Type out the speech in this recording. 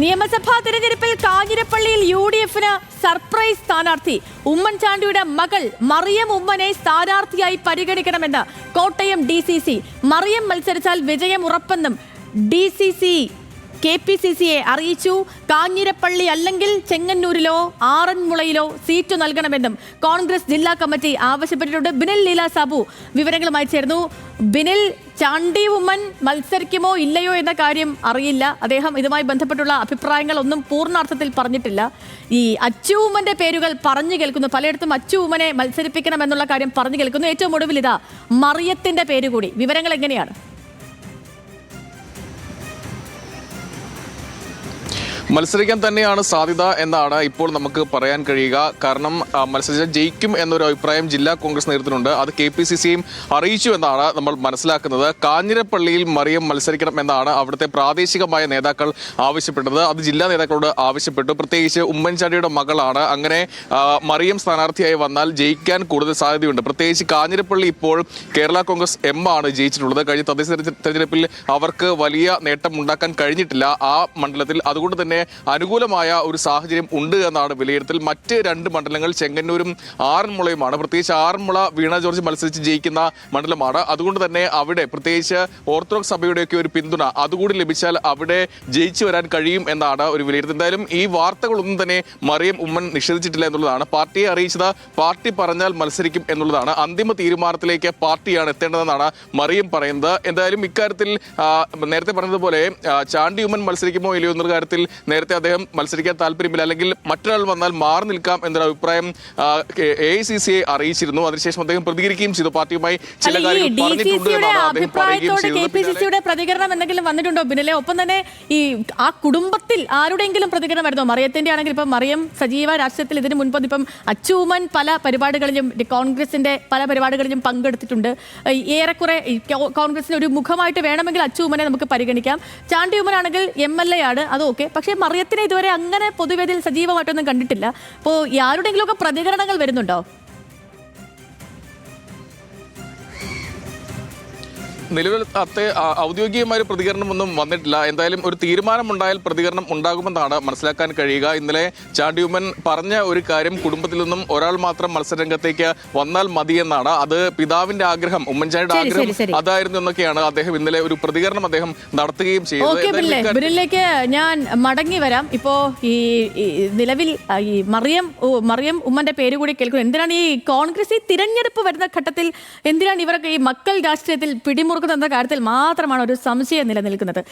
നിയമസഭാ തെരഞ്ഞെടുപ്പിൽ കാഞ്ഞിരപ്പള്ളിയിൽ യു ഡി എഫിന് സർപ്രൈസ് സ്ഥാനാർത്ഥി ഉമ്മൻചാണ്ടിയുടെ മകൾ മറിയം ഉമ്മനെ സ്ഥാനാർത്ഥിയായി പരിഗണിക്കണമെന്ന് Kottayam D C C. Mariam മത്സരിച്ചാൽ വിജയം ഉറപ്പെന്നും D C C K P C സിയെ അറിയിച്ചു. കാഞ്ഞിരപ്പള്ളി അല്ലെങ്കിൽ ചെങ്ങന്നൂരിലോ ആറന്മുളയിലോ സീറ്റ് നൽകണമെന്നും കോൺഗ്രസ് ജില്ലാ കമ്മിറ്റി ആവശ്യപ്പെട്ടിട്ടുണ്ട്. ബിനിൽ ലീല സാബു വിവരങ്ങളുമായി ചേർന്നു. ബിനിൽ ചാണ്ടി ഉമ്മൻ മത്സരിക്കുമോ ഇല്ലയോ എന്ന കാര്യം അറിയില്ല. അദ്ദേഹം ഇതുമായി ബന്ധപ്പെട്ടുള്ള അഭിപ്രായങ്ങൾ ഒന്നും പൂർണാർത്ഥത്തിൽ പറഞ്ഞിട്ടില്ല. ഈ അച്ചു ഉമ്മന്റെ പേരുകൾ പറഞ്ഞു കേൾക്കുന്നു. പലയിടത്തും അച്ചു ഉമ്മനെ മത്സരിപ്പിക്കണം എന്നുള്ള കാര്യം പറഞ്ഞു കേൾക്കുന്നു. ഏറ്റവും ഒടുവിൽ ഇതാ മറിയത്തിന്റെ പേര് കൂടി. വിവരങ്ങൾ എങ്ങനെയാണ്? മത്സരിക്കാൻ തന്നെയാണ് സാധ്യത എന്നാണ് ഇപ്പോൾ നമുക്ക് പറയാൻ കഴിയുക. കാരണം മത്സരിച്ചാൽ ജയിക്കും എന്നൊരു അഭിപ്രായം ജില്ലാ കോൺഗ്രസ് നേതൃത്വത്തിനുണ്ട്. അത് കെ പി സി സിയും അറിയിച്ചു എന്നാണ് നമ്മൾ മനസ്സിലാക്കുന്നത്. കാഞ്ഞിരപ്പള്ളിയിൽ മറിയം മത്സരിക്കണം എന്നാണ് അവിടുത്തെ പ്രാദേശികമായ നേതാക്കൾ ആവശ്യപ്പെട്ടത്. അത് ജില്ലാ നേതാക്കളോട് ആവശ്യപ്പെട്ടു. പ്രത്യേകിച്ച് ഉമ്മൻചാണ്ടിയുടെ മകളാണ്. അങ്ങനെ മറിയം സ്ഥാനാർത്ഥിയായി വന്നാൽ ജയിക്കാൻ കൂടുതൽ സാധ്യതയുണ്ട്. പ്രത്യേകിച്ച് കാഞ്ഞിരപ്പള്ളി ഇപ്പോൾ കേരള കോൺഗ്രസ് എം ആണ് ജയിച്ചിട്ടുള്ളത്. കഴിഞ്ഞ തദ്ദേശ തെരഞ്ഞെടുപ്പിൽ അവർക്ക് വലിയ നേട്ടം ഉണ്ടാക്കാൻ കഴിഞ്ഞിട്ടില്ല ആ മണ്ഡലത്തിൽ. അതുകൊണ്ട് തന്നെ അനുകൂലമായ ഒരു സാഹചര്യം ഉണ്ട് എന്നാണ് വിലയിരുത്തൽ. മറ്റ് രണ്ട് മണ്ഡലങ്ങൾ ചെങ്ങന്നൂരും ആറന്മുളയുമാണ്. പ്രത്യേകിച്ച് ആറന്മുള വീണ ജോർജ് മത്സരിച്ച് ജയിക്കുന്ന മണ്ഡലമാണ്. അതുകൊണ്ട് തന്നെ അവിടെ പ്രത്യേകിച്ച് ഓർത്തഡോക്സ് സഭയുടെയൊക്കെ ഒരു പിന്തുണ അതുകൂടി ലഭിച്ചാൽ അവിടെ ജയിച്ചു വരാൻ കഴിയും എന്നാണ് ഒരു വിലയിരുത്തൽ. എന്തായാലും ഈ വാർത്തകളൊന്നും തന്നെ മറിയം ഉമ്മൻ നിഷേധിച്ചിട്ടില്ല എന്നുള്ളതാണ്. പാർട്ടിയെ അറിയിച്ചത് പാർട്ടി പറഞ്ഞാൽ മത്സരിക്കും എന്നുള്ളതാണ്. അന്തിമ തീരുമാനത്തിലേക്ക് പാർട്ടിയാണ് എത്തേണ്ടതെന്നാണ് മറിയം പറയുന്നത്. എന്തായാലും ഇക്കാര്യത്തിൽ നേരത്തെ പറഞ്ഞതുപോലെ ചാണ്ടി ഉമ്മൻ മത്സരിക്കുമോ ഇല്ലയോ എന്ന കാര്യത്തിൽ നേരത്തെ അദ്ദേഹം മത്സരിക്കാൻ താല്പര്യമില്ല അല്ലെങ്കിൽ മറ്റൊരാൾ വന്നാൽ മാറി നിൽക്കാം എന്നൊരു അഭിപ്രായം എ ഐ സി സിയെ അറിയിച്ചിരുന്നു. അതിനുശേഷം അദ്ദേഹം പ്രതികരിക്കുകയും ചെയ്തു. പാർട്ടിയുമായി ചില കാര്യങ്ങൾ പറഞ്ഞിട്ടുണ്ട് എന്നാണ് അദ്ദേഹം പറയുകയും ചെയ്തത്. പ്രതികരണം എന്തെങ്കിലും വന്നിട്ടുണ്ടോ ബിനലെ? ഒപ്പം തന്നെ ഈ ആ കുടുംബത്തിൽ ആരുടെയെങ്കിലും പ്രതികരണം വരുന്നോ മറിയത്തിന്റെ ആണെങ്കിൽ ഇപ്പം മറിയം സജീവ രാഷ്ട്രീയത്തിൽ ഇതിന് മുൻപ് ഇപ്പം അച്ചൂമൻ പല പരിപാടികളിലും കോൺഗ്രസിന്റെ പല പരിപാടികളിലും പങ്കെടുത്തിട്ടുണ്ട്. ഏറെക്കുറെ കോൺഗ്രസിന് ഒരു മുഖമായിട്ട് വേണമെങ്കിൽ അച്ചൂമനെ നമുക്ക് പരിഗണിക്കാം. ചാണ്ടി ഉമ്മൻ ആണെങ്കിൽ എം എൽ എ ആണ് അത് ഓക്കെ. പക്ഷേ മറിയത്തിനെ ഇതുവരെ അങ്ങനെ പൊതുവേദിയിൽ സജീവമായിട്ടൊന്നും കണ്ടിട്ടില്ല. അപ്പോൾ ആരുടെങ്കിലുമൊക്കെ പ്രതികരണങ്ങൾ വരുന്നുണ്ടോ? നിലവിൽ അത്തെ ഔദ്യോഗികമായ പ്രതികരണം പ്രതികരണമൊന്നും വന്നിട്ടില്ല. എന്തായാലും ഒരു തീരുമാനമുണ്ടായാൽ പ്രതികരണം ഉണ്ടാകുമെന്നാണ് മനസ്സിലാക്കാൻ കഴിയുക. ഇന്നലെ ചാണ്ടിയുമൻ പറഞ്ഞ ഒരു കാര്യം കുടുംബത്തിൽ നിന്നും ഒരാൾ മാത്രം മത്സരരംഗത്തേക്ക് വന്നാൽ മതിയെന്നാണ്. അത് പിതാവിന്റെ ആഗ്രഹം ഉമ്മൻചാണ്ടിയുടെ ആഗ്രഹം. അതായിരുന്നു എന്നൊക്കെയാണ് അദ്ദേഹം ഇന്നലെ ഒരു പ്രതികരണം അദ്ദേഹം നടത്തുകയും ചെയ്തത്. ഞാൻ മടങ്ങി വരാം. ഇപ്പോ ഈ നിലവിൽ ഈ മറിയം മറിയം ഉമ്മന്റെ പേര് കൂടി കേൾക്കുന്നു. എന്തിനാണ് ഈ കോൺഗ്രസ് ഈ തിരഞ്ഞെടുപ്പ് വരുന്ന ഘട്ടത്തിൽ എന്തിനാണ് ഇവർക്ക് ഈ മക്കൾ രാഷ്ട്രീയത്തിൽ പിടിമുറുക്കുന്നത്? എന്ന കാര്യത്തിൽ മാത്രമാണ് ഒരു സംശയം നിലനിൽക്കുന്നത്.